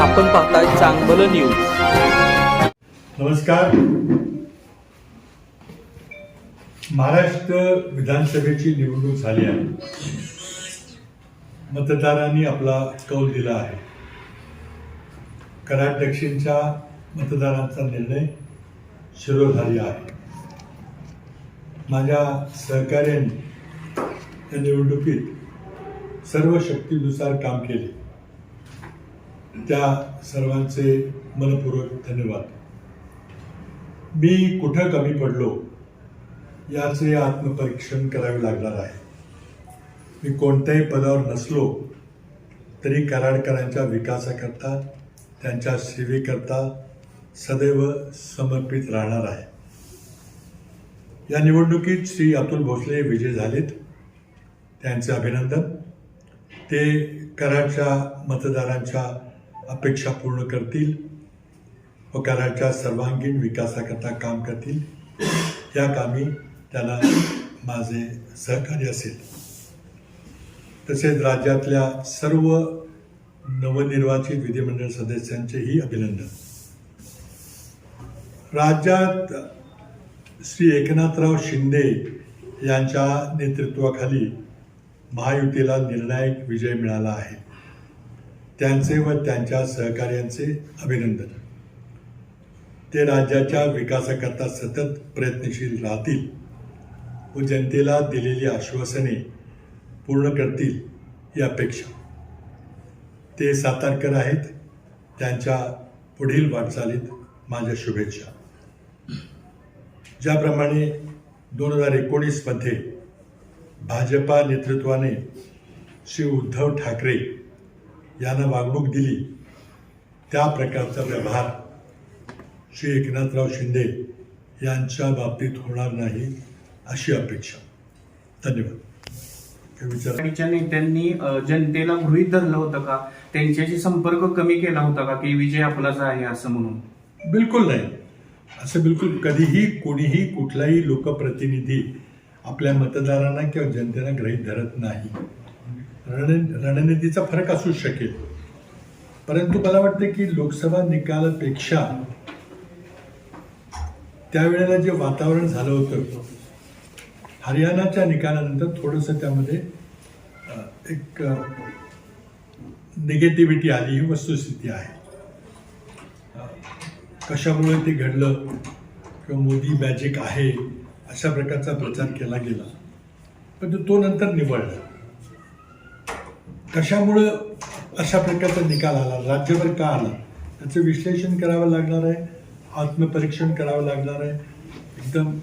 आपण पाहताय चांगलं न्यूज नमस्कार. महाराष्ट्र विधानसभेची निवडणूक झाली आहे. मतदारांनी आपला कौल दिला आहे. कराड दक्षिणच्या मतदारांचा निर्णय शिरोधारी आहे. माझ्या सहकार्याने या निवडणुकीत सर्व शक्तीनुसार काम केले. त्या सर्वांचे मनपूर्वक धन्यवाद. मी कुठं कमी पडलो याचे आत्मपरीक्षण करावे लागणार आहे. मी कोणत्याही पदावर नसलो तरी कराडकरांच्या विकासाकरता त्यांच्या सेवेकरता सदैव समर्पित राहणार आहे. या निवडणुकीत श्री अतुल भोसले विजय झालेत. त्यांचे अभिनंदन. ते कराडच्या मतदारांच्या अपेक्षा पूर्ण करतील व कराडच्या सर्वांगीण विकासाकरता काम करतील. या कामी त्यांना माझे सहकार्य असेल. तसेच राज्यातल्या सर्व नवनिर्वाचित विधिमंडळ सदस्यांचेही अभिनंदन. राज्यात श्री एकनाथराव शिंदे यांच्या नेतृत्वाखाली महायुतीला निर्णायक विजय मिळाला आहे. त्यांचे व त्यांच्या सहकार्यांचे अभिनंदन. ते राज्याच्या विकासाकरता सतत प्रयत्नशील राहतील व जनतेला दिलेली आश्वासने पूर्ण करतील ही अपेक्षा. ते सातारकर आहेत. त्यांच्या पुढील वाटचालीत माझ्या शुभेच्छा. ज्याप्रमाणे दोन हजार एकोणीसमध्ये भाजपा नेतृत्वाने श्री उद्धव ठाकरे यांना वागणूक दिली. त्या प्रकारचा व्यवहार श्री एकनाथराव शिंदे यांच्या बाबतीत होणार नाही अशी अपेक्षा. धन्यवाद. नेत्यांनी अ, जनतेला गृहीत धरलं होतं का? त्यांच्याशी संपर्क कमी केला होता का? की विजय आपलाच आहे असं म्हणून? बिलकुल नाही. असं बिलकुल कधीही कोणीही कुठलाही लोकप्रतिनिधी आपल्या मतदारांना किंवा जनतेला गृहीत धरत नाही. रण रणनीतीचा फरक असू शकेल. परंतु मला वाटतं की लोकसभा निकालापेक्षा त्यावेळेला जे वातावरण झालं होतं हरियाणाच्या निकालानंतर थोडंसं त्यामध्ये एक निगेटिव्हिटी आली ही वस्तुस्थिती आहे. कशामुळे ते घडलं किंवा मोदी मॅजिक आहे अशा प्रकारचा प्रचार केला गेला. पण तो नंतर निवडला कशामुळं अशा प्रकारचा निकाल आला? राज्यभर का आला? त्याचं विश्लेषण करावं लागणार आहे. आत्मपरीक्षण करावं लागणार आहे. एकदम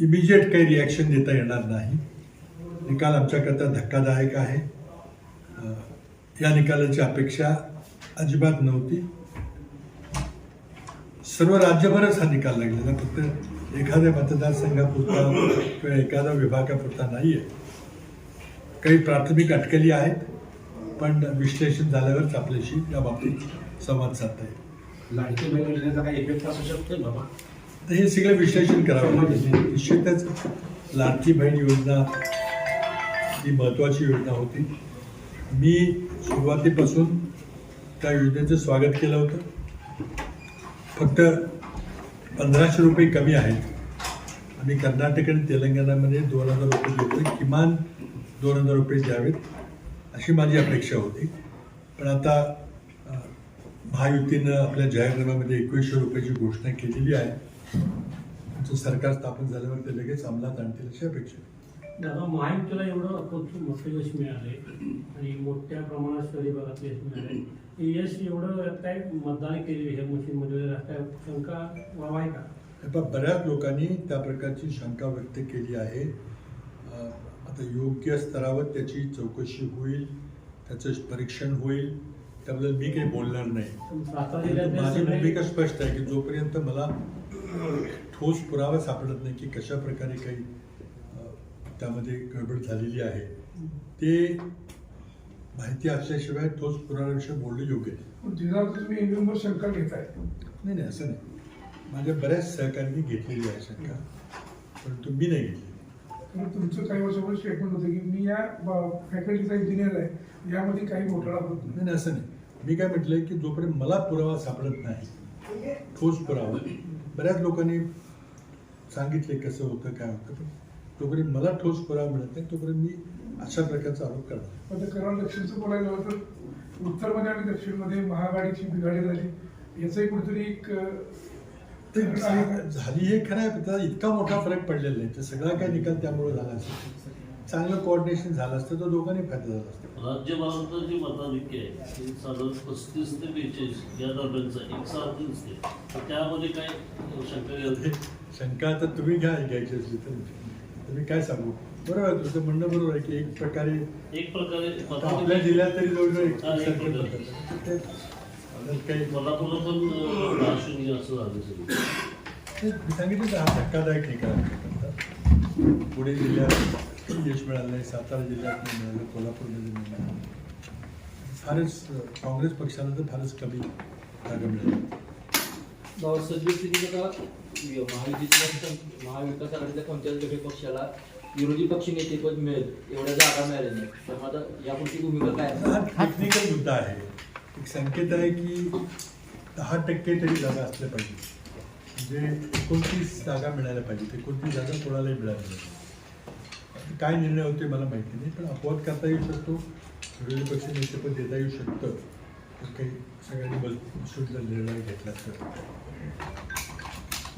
इमिजिएट काही रिॲक्शन देता येणार नाही. निकाल आमच्याकरता धक्कादायक आहे. या निकालाची अपेक्षा अजिबात नव्हती. सर्व राज्यभरच हा निकाल लागलेला. फक्त एखाद्या मतदारसंघापुरता किंवा एखाद्या विभागापुरता नाही आहे काही प्राथमिक अटकली आहेत पण विश्लेषण झाल्यावरच आपल्याशी या बाबतीत संवाद साधता येईल. लाडकी बहीण योजनेचा काही इफेक्ट असू शकतोय बाबा? तर हे सगळं विश्लेषण करावं लागेल. निश्चितच लाडकी बहीण योजना ही महत्त्वाची योजना होती. मी सुरुवातीपासून त्या योजनेचं स्वागत केलं होतं. फक्त पंधराशे रुपये कमी आहेत. आम्ही कर्नाटक आणि तेलंगणामध्ये दोन हजार रुपये देतो किमान दोन हजार रुपये द्यावेत अशी माझी अपेक्षा होती. पण आता महायुतीनं आपल्या जाहीरनाम्यामध्ये एकवीसशे रुपयाची घोषणा केलेली आहे. आमचं सरकार स्थापन झाल्यावर ते लगेच अंमलात आणतील अशी अपेक्षा. दादा महायुतीला एवढं अतोच मोठं यश मिळाले आणि मोठ्या प्रमाणात शहरी भागात यश मिळाले हे यश एवढं काय मतदान केली ह्या मशीनमध्ये काय शंका आहे का? हे बऱ्याच लोकांनी त्या प्रकारची शंका व्यक्त केली आहे. आता योग्य स्तरावर त्याची चौकशी होईल त्याचं परीक्षण होईल. त्याबद्दल मी काही बोलणार नाही. माझी भूमिका स्पष्ट आहे की जोपर्यंत मला ठोस पुरावा सापडत नाही की कशा प्रकारे काही त्यामध्ये गडबड झालेली आहे ते माहिती असल्याशिवाय ठोस पुराव्याविषयी बोलणं योग्य तुम्ही एमवर शंका घेताय. नाही नाही असं नाही. माझ्या बऱ्याच सहकार्यांनी घेतलेली आहे शंका परंतु मी नाही घेतली. तुमचं काही वर्षापूर्वी स्टेटमेंट होतं की मी या फॅकल्टीचा इंजिनियर आहे. यामध्ये काही घोटाळा होत नाही. नाही असं नाही. मी काय म्हटलंय की जोपर्यंत मला पुरावा सापडत नाही ठोस पुरावा बऱ्याच लोकांनी सांगितले कसं होतं काय होतं पण तोपर्यंत मला ठोस पुरावा मिळत नाही तोपर्यंत मी अशा प्रकारचा आरोप करणार पण कराड दक्षिणचं बोलायला झालं तर उत्तरमध्ये आणि दक्षिणमध्ये महागाडीची बिघाडी झाली. याचंही कुठेतरी एक ते आहे? झाली हे खरं आहे त्याचा इतका मोठा फरक पडलेला नाही तर सगळा काय निकाल त्यामुळे झाला असेल. चांगलं कोऑर्डिनेशन झालं असतं तर दोघांनी फायदा झाला असता. राज्यभरातलं जी मताधिक्य आहे ती साधारण पस्तीस ते बेचाळीस या दरम्यानचा एक सारखी दिसते. तर त्यामध्ये काय शंका घ्यायची शंका आता तुम्ही घ्या घ्यायची असली तर. तुम्ही काय सांगू? बरोबर आहे तुमचं म्हणणं बरोबर आहे की एक प्रकारे एक प्रकारे आता आपल्या जिल्ह्यात तरी जवळजवळ एक प्रकारे. ते काही कोल्हापूरला पण अं, असं झालं सगळं ते सांगितलं हा धक्कादायक निकाल आहे. पुणे जिल्ह्यात यश मिळालं नाही सातारा जिल्ह्यात मिळालं कोल्हापूरमध्ये मिळालं फारच अं, काँग्रेस पक्षाला तर फारच कमी जागा मिळाली स्थितीत आता महाविकास आघाडीच्या कोणत्याच पक्षाला विरोधी पक्ष नेतेपद मिळेल एवढ्या जागा मिळाल्या नाही त्यामुळे आता यापुढची भूमिका काय टेक्निकल मुद्दा आहे एक संकेत आहे की दहा टक्के तरी जागा असल्या पाहिजे. म्हणजे एकोणतीस जागा मिळायला पाहिजे. एकोणतीस जागा कोणालाही मिळायला पाहिजे. काय निर्णय होते मला माहिती नाही पण अपवाद करता येऊ शकतो. विरोधी पक्ष नेतेपद देता येऊ शकतं. तर काही सगळ्यांनी बसून शुद्ध निर्णय घेतला तर.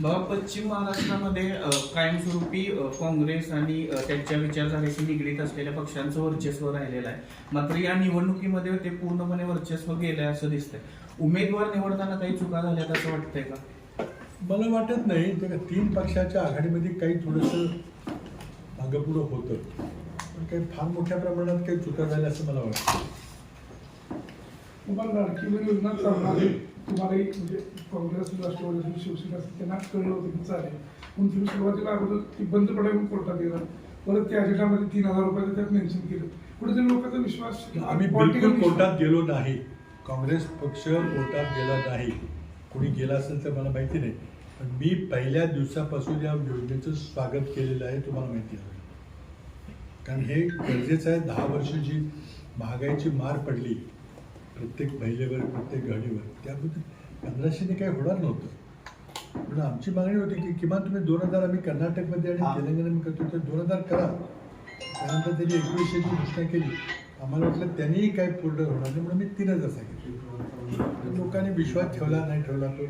पश्चिम महाराष्ट्रामध्ये कायमस्वरूपी काँग्रेस आणि त्यांच्या विचारधारेशी निगडीत असलेल्या पक्षांचं वर्चस्व राहिलेलं आहे. मात्र या निवडणुकीमध्ये ते पूर्णपणे वर्चस्व गेलंय असं दिसतंय. उमेदवार निवडताना काही चुका झाल्यात असं वाटतंय का? मला वाटत नाही. ते का तीन पक्षाच्या आघाडीमध्ये काही थोडंसं मागंपुढं होतं. पण काही फार मोठ्या प्रमाणात काही चुका झाल्या असं मला वाटतं. तुम्हाला तुम्हालाही म्हणजे काँग्रेस राष्ट्रवादी शिवसेना त्यांना कळलं होतं की चालेल. म्हणून तुम्ही सुरुवातीला अगोदर ती बंद म्हणून कोर्टात गेला. परत त्या अजेंडामध्ये तीन हजार रुपयाचं त्यात मेन्शन केलं. कुठेतरी लोकांचा विश्वास आम्ही बिलकुल विश्वास- कोर्टात गेलो नाही. काँग्रेस पक्ष कोर्टात गेला नाही. कोणी गेला असेल तर मला माहिती नाही. पण मी पहिल्या दिवसापासून या योजनेचं स्वागत केलेलं आहे तुम्हाला माहिती आहे. कारण हे गरजेचं आहे. दहा वर्ष जी महागाईची मार पडली प्रत्येक महिलेवर प्रत्येक घडीवर त्याबद्दल पंधराशेने काही होणार नव्हतं. पण आमची मागणी होती की किमान तुम्ही दोन हजार आम्ही कर्नाटकमध्ये आणि तेलंगणामध्ये करतो तर दोन हजार करा. त्यानंतर त्यांनी एकवीसशेची घोषणा केली. आम्हाला वाटलं त्यांनीही काही पूर्ण होणार नाही म्हणून मी तीन हजार सांगितले. लोकांनी विश्वास ठेवला नाही ठेवला तो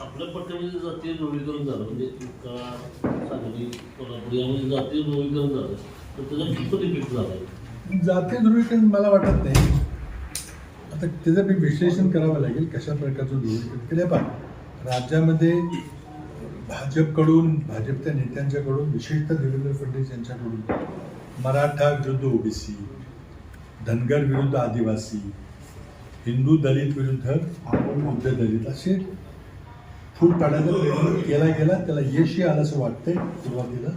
आपल्या पट्ट्यामध्ये जातीय ध्रुवीकरण झालं म्हणजे का सांगली कोल्हापूर यामध्ये जातीय ध्रुवीकरण झालं तर त्याचा कितपत इफेक्ट झाला? जातीय ध्रुवीकरण मला वाटत नाही. आता त्याचं मी विश्लेषण करावं लागेल कशा प्रकारचं धोरण केलं पहा राज्यामध्ये भाजपकडून भाजपच्या नेत्यांच्याकडून विशेषतः देवेंद्र फडणवीस यांच्याकडून मराठा विरुद्ध ओबीसी धनगर विरुद्ध आदिवासी हिंदू दलित विरुद्ध मुद्दे दलित असे फूट पाडायचा प्रयत्न केला गेला त्याला यशही आलं असं वाटतंय सुरुवातीला.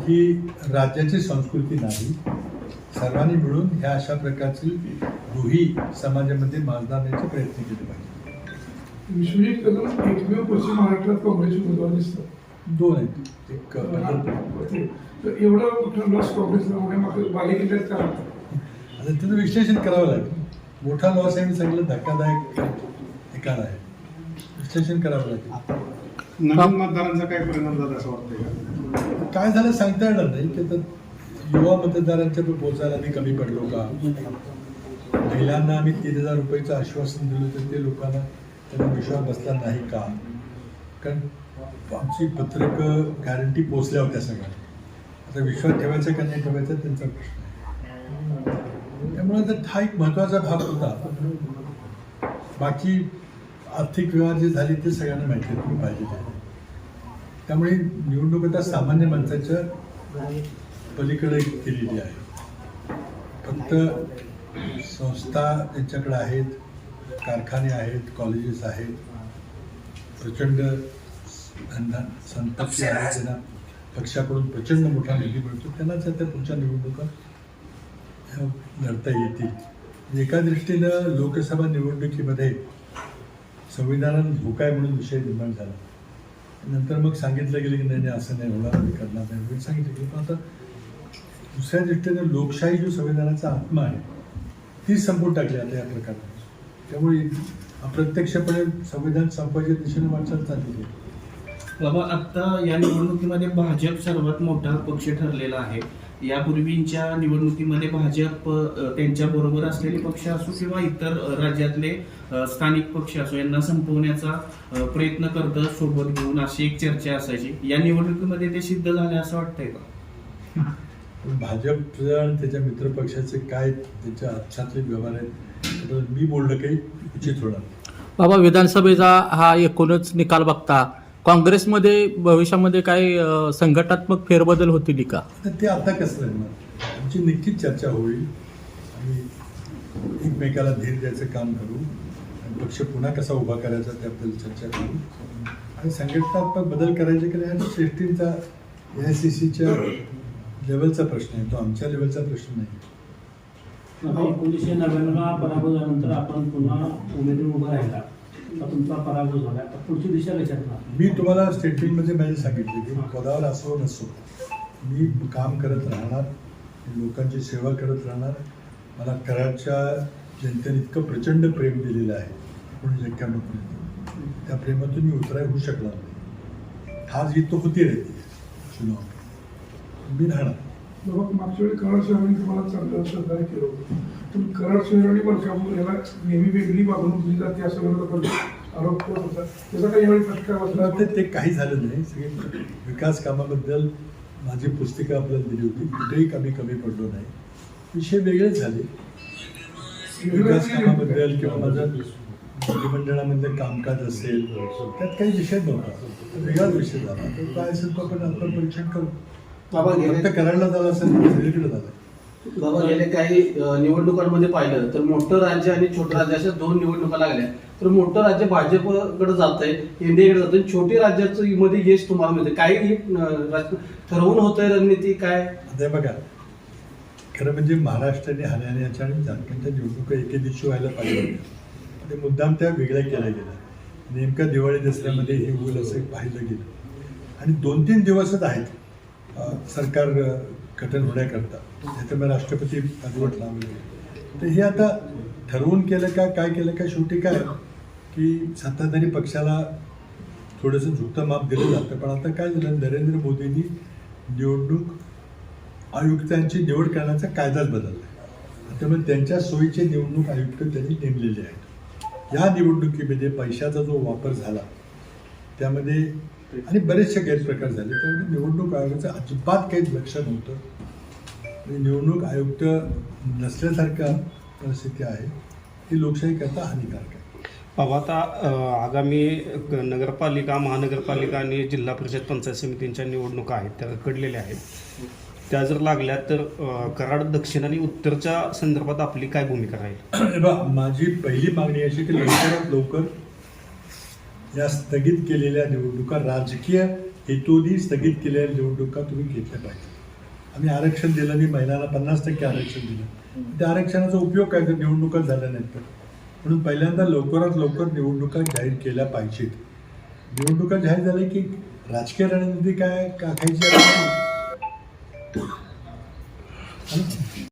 ही राज्याची संस्कृती नाही. सर्वांनी मिळून ह्या अशा प्रकारची रूही समाजामध्ये माजणारण्याचे प्रयत्न केले पाहिजे. विश्वजित कदम एकमेव पश्चिम महाराष्ट्रात काँग्रेसचे उमेदवार दिसतात. दोन आहेत. एक एवढं मोठं लॉस काँग्रेसला बालेकिल्ल्यात का? आता त्याचं विश्लेषण करावं लागेल. मोठा लॉस आहे मी सांगितलं धक्कादायक ठिकाण आहे. विश्लेषण करावं लागेल. नवीन मतदारांचा काय परिणाम झाला असं वाटतंय का? काय झालं सांगता येणार नाही की तर युवा मतदारांच्या पोचायला आम्ही कमी पडलो का? महिलांना आम्ही तीन हजार रुपयाचं आश्वासन दिलं तर ते लोकांना त्यांना विश्वास बसला नाही का? कारण आमची पत्रकं गॅरंटी पोचल्या होत्या सगळ्या. आता विश्वास ठेवायचा का नाही ठेवायचा त्यांचा प्रश्न आहे. त्यामुळे तर हा एक महत्त्वाचा भाग होता. बाकी आर्थिक व्यवहार जे झाले ते सगळ्यांना माहिती आहे, तुम्ही पाहिजे. त्यामुळे निवडणूक आता सामान्य माणसाच्या पलीकडे केलेली आहे. फक्त संस्था त्यांच्याकडे आहेत कारखाने आहेत कॉलेजेस आहेत. प्रचंड संतप्ती आहे त्यांना. पक्षाकडून प्रचंड मोठा निधी मिळतो. त्यांनाच आता पुढच्या निवडणुका लढता येतील. एका दृष्टीनं लोकसभा निवडणुकीमध्ये संविधानात धोका आहे म्हणून विषय निर्माण झाला. नंतर मग सांगितलं गेलं की नाही नाही असं नाही होणार आम्ही करणार नाही. सांगितलं गेलं. पण आता दुसऱ्या दृष्टीने लोकशाही जो संविधानाचा आत्मा आहे ती संपून टाकली आता या प्रकारात त्यामुळे अप्रत्यक्षपणे संविधान संपाच्या दिशेने वाटचाल चालली आहे बाबा आता या निवडणुकीमध्ये भाजप सर्वात मोठा पक्ष ठरलेला आहे. यापूर्वीच्या निवडणुकीमध्ये भाजप त्यांच्या बरोबर असलेले पक्ष असो किंवा इतर राज्यातले स्थानिक पक्ष असो यांना संपवण्याचा प्रयत्न करतं सोबत घेऊन अशी एक चर्चा असायची. या निवडणुकीमध्ये ते सिद्ध झाले असं वाटतंय का? पण भाजपचं आणि त्याच्या मित्रपक्षाचे काय त्याच्या आजच्यातले व्यवहार आहेत त्याबद्दल मी बोलणं काही उचित होणार नाही. बाबा विधानसभेचा हा एकूणच निकाल बघता काँग्रेसमध्ये भविष्यामध्ये काय अ, संघटनात्मक फेरबदल होतील का? तर ते आता कसं लागणार आमची नक्कीच चर्चा होईल. आणि एकमेकाला धीर द्यायचं काम करू. आणि पक्ष पुन्हा कसा उभा करायचा त्याबद्दल चर्चा करू. आणि संघटनात्मक बदल करायचे की नाही हा श्रेष्ठींचा ए आय सी सीच्या लेवलचा प्रश्न आहे तो आमच्या लेवलचा प्रश्न नाही एकोणीसशे नव्याण्णवला पराभव झाल्यानंतर आपण पुन्हा उमेदवार उभा राहिला. तुमचा पराभव झाला. आता पुढची दिशा कशात? मी तुम्हाला स्टेटमेंटमध्ये माझे सांगितले की पदावर असो नसो मी काम करत राहणार लोकांची सेवा करत राहणार. मला कराडच्या जनतेने इतकं प्रचंड प्रेम दिलेलं आहे एकोणीसशे एक्क्याण्णवपर्यंत त्या प्रेमातून मी उतराय होऊ शकणार नाही. हार जीत तो होती राहते चुनाव. राहणार. बाबा मागच्या वेळी कराड शहराने तुम्हाला चांगलं सहकार्य केलं होतं. पण कराड शहर आणि मलकापूर याला नेहमी वेगळी वागणूक दिली जाते असं विरोधात आरोप होत. होता त्याचा काही यावेळी फटका बसला ते काही झालं नाही. सगळे विकास कामाबद्दल माझी पुस्तिका आपल्याला दिली होती. कुठेही कमी कमी पडलो नाही. विषय वेगळेच झाले. विकास कामाबद्दल किंवा माझं मंत्रिमंडळामधलं कामकाज असेल त्यात काही विषय नव्हता. वेगळाच विषय झाला. तर काय असेल तो आपण आत्मपरीक्षण करू. बाबा गेले. फक्त करायला झाला असेल झालं बाबा गेले काही अ, निवडणुकांमध्ये पाहिलं तर मोठं राज्य आणि छोटं राज्य अशा दोन निवडणुका लागल्या. तर मोठं राज्य भाजपकडे जात आहे एनडीएकडे जात आहे छोटी राज्याचं मध्ये यश तुम्हाला मिळते काही अ, राज- ठरवून होतंय रणनीती काय? आता हे बघा खरं म्हणजे महाराष्ट्र आणि हरियाणाच्या आणि झारखंडच्या निवडणुका एके दिवशी व्हायला पाहिजे होत्या. ते मुद्दाम त्या वेगळ्या केल्या गेल्या. नेमका दिवाळी दसऱ्यामध्ये हे होईल असं पाहिलं गेलं. आणि दोन तीन दिवसच आहेत. सरकार अं, गठन होण्याकरता त्याच्यामुळे राष्ट्रपती राजवट लावली तर हे आता ठरवून केलं का काय केलं का शेवटी काय? की सत्ताधारी पक्षाला थोडंसं झुकतं माप दिलं जातं. पण आता काय झालं? नरेंद्र मोदींनी निवडणूक आयुक्तांची निवड करण्याचा कायदाच बदलला त्यामुळे त्यांच्या सोयीचे निवडणूक आयुक्त त्यांनी नेमलेले आहेत. या निवडणुकीमध्ये पैशाचा जो वापर झाला त्यामध्ये आणि बरेचसे गैरप्रकार झाले. त्यामुळे निवडणूक आयोगाचं अजिबात काही लक्ष नव्हतं. आणि निवडणूक आयुक्त नसल्यासारखा परिस्थिती आहे. ही लोकशाहीकरता हानिकारक आहे. बाबा आता आगामी नगरपालिका महानगरपालिका आणि जिल्हा परिषद पंचायत समितींच्या निवडणुका आहेत त्या कडलेल्या आहेत. त्या जर लागल्या तर कराड दक्षिण आणि उत्तरच्या संदर्भात आपली काय भूमिका राहील? माझी पहिली मागणी अशी की लवकरात लवकर या स्थगित केलेल्या निवडणुका राजकीय हेतूनी स्थगित केलेल्या निवडणुका तुम्ही घेतल्या पाहिजे. आम्ही आरक्षण दिलं मी महिलांना पन्नास टक्के आरक्षण दिलं. त्या आरक्षणाचा उपयोग काय? तर निवडणुका झाल्या नाहीत म्हणून पहिल्यांदा लवकरात लवकर निवडणुका जाहीर केल्या पाहिजेत. निवडणुका जाहीर झाल्या की राजकीय रणनीती काय? आखायची